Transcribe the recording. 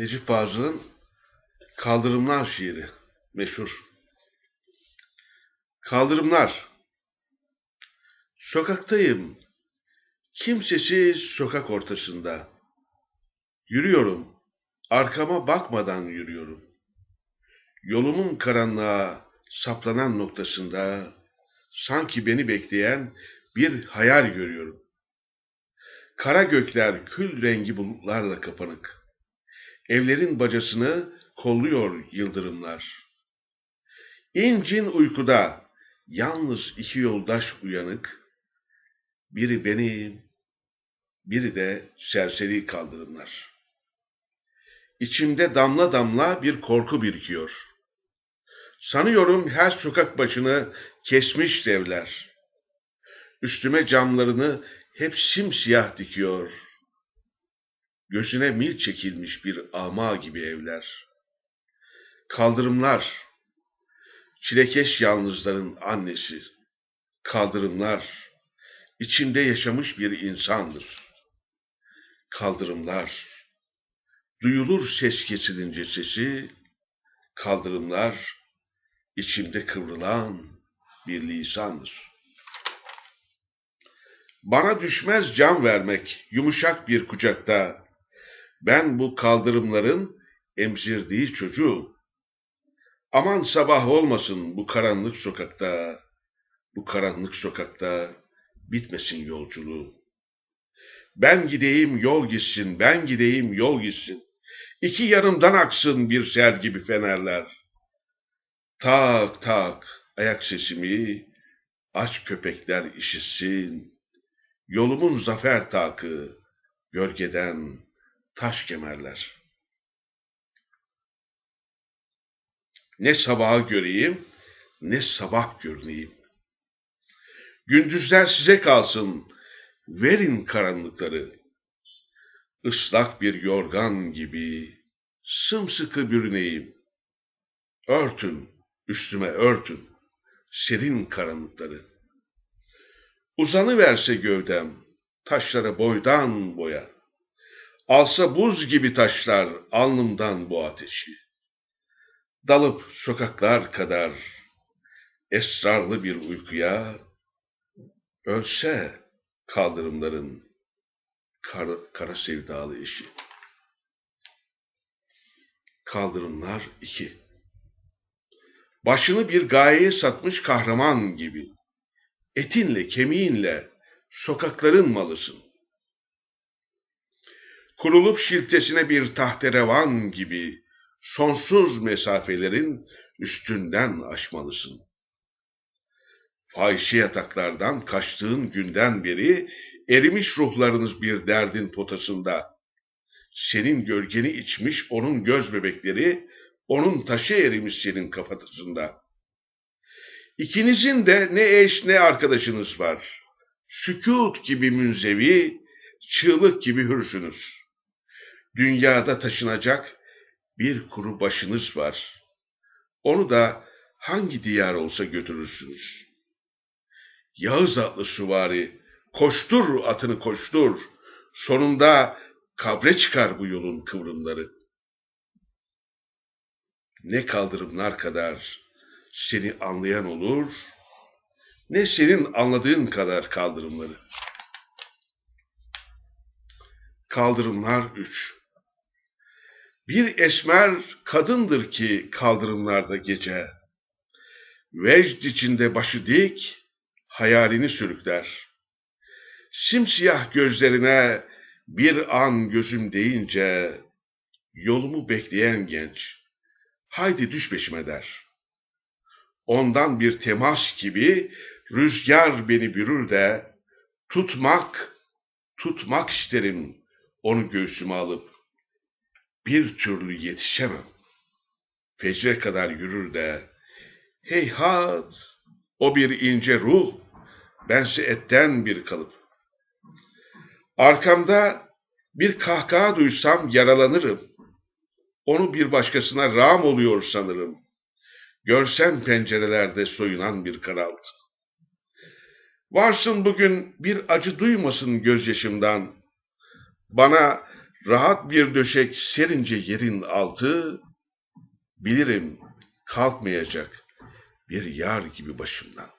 Necip Fazıl'ın Kaldırımlar şiiri meşhur. Kaldırımlar. Sokaktayım. Kimsesiz sokak ortasında. Yürüyorum. Arkama bakmadan yürüyorum. Yolumun karanlığa saplanan noktasında sanki beni bekleyen bir hayal görüyorum. Kara gökler kül rengi bulutlarla kapanık. Evlerin bacasını kolluyor yıldırımlar. İncin uykuda yalnız iki yoldaş uyanık. Biri benim, biri de serseri kaldırımlar. İçimde damla damla bir korku birikiyor. Sanıyorum her sokak başını kesmiş devler. Üstüme camlarını hep simsiyah dikiyor. Gözüne mil çekilmiş bir ama gibi evler. Kaldırımlar, çilekeş yalnızların annesi. Kaldırımlar, içinde yaşamış bir insandır. Kaldırımlar, duyulur ses kesilince sesi, kaldırımlar, içimde kıvrılan bir lisandır. Bana düşmez can vermek yumuşak bir kucakta. Ben bu kaldırımların emzirdiği çocuğum. Aman sabah olmasın bu karanlık sokakta. Bu karanlık sokakta bitmesin yolculuğu. Ben gideyim yol gitsin, ben gideyim yol gitsin. İki yanımdan aksın bir sel gibi fenerler. Tak tak ayak sesimi aç köpekler işitsin. Yolumun zafer takı gölgeden taş kemerler. Ne sabaha göreyim, ne sabah görüneyim. Gündüzler size kalsın, verin karanlıkları. Islak bir yorgan gibi sımsıkı bürüneyim. Örtün, üstüme örtün, serin karanlıkları. Uzanıverse gövdem, taşlara boydan boya. Alsa buz gibi taşlar alnımdan bu ateşi. Dalıp sokaklar kadar esrarlı bir uykuya, ölse kaldırımların kara, kara sevdalı eşi. Kaldırımlar iki. Başını bir gayeye satmış kahraman gibi. Etinle, kemiğinle sokakların malısın. Kurulup şiltesine bir tahterevan gibi sonsuz mesafelerin üstünden aşmalısın. Fahişe yataklardan kaçtığın günden beri erimiş ruhlarınız bir derdin potasında. Senin gölgeni içmiş onun göz bebekleri, onun taşı erimiş senin kafatasında. İkinizin de ne eş ne arkadaşınız var. Sükut gibi münzevi, çığlık gibi hürsünüz. Dünyada taşınacak bir kuru başınız var. Onu da hangi diyar olsa götürürsünüz. Yağız atlı süvari, koştur atını koştur. Sonunda kabre çıkar bu yolun kıvrımları. Ne kaldırımlar kadar seni anlayan olur, ne senin anladığın kadar kaldırımları. Kaldırımlar 3 Bir esmer kadındır ki kaldırımlarda gece. Vecd içinde başı dik, hayalini sürükler. Simsiyah gözlerine bir an gözüm deyince, yolumu bekleyen genç, haydi düş peşime der. Ondan bir temas gibi rüzgar beni bürür de, tutmak, tutmak isterim onu göğsüme alıp. Bir türlü yetişemem. Fecre kadar yürür de, heyhat, o bir ince ruh, bense etten bir kalıp. Arkamda bir kahkaha duysam yaralanırım. Onu bir başkasına ram oluyor sanırım. Görsem pencerelerde soyunan bir karaltı. Varsın bugün bir acı duymasın gözyaşımdan. Bana Rahat bir döşek serince yerin altı, bilirim kalkmayacak bir yar gibi başımdan.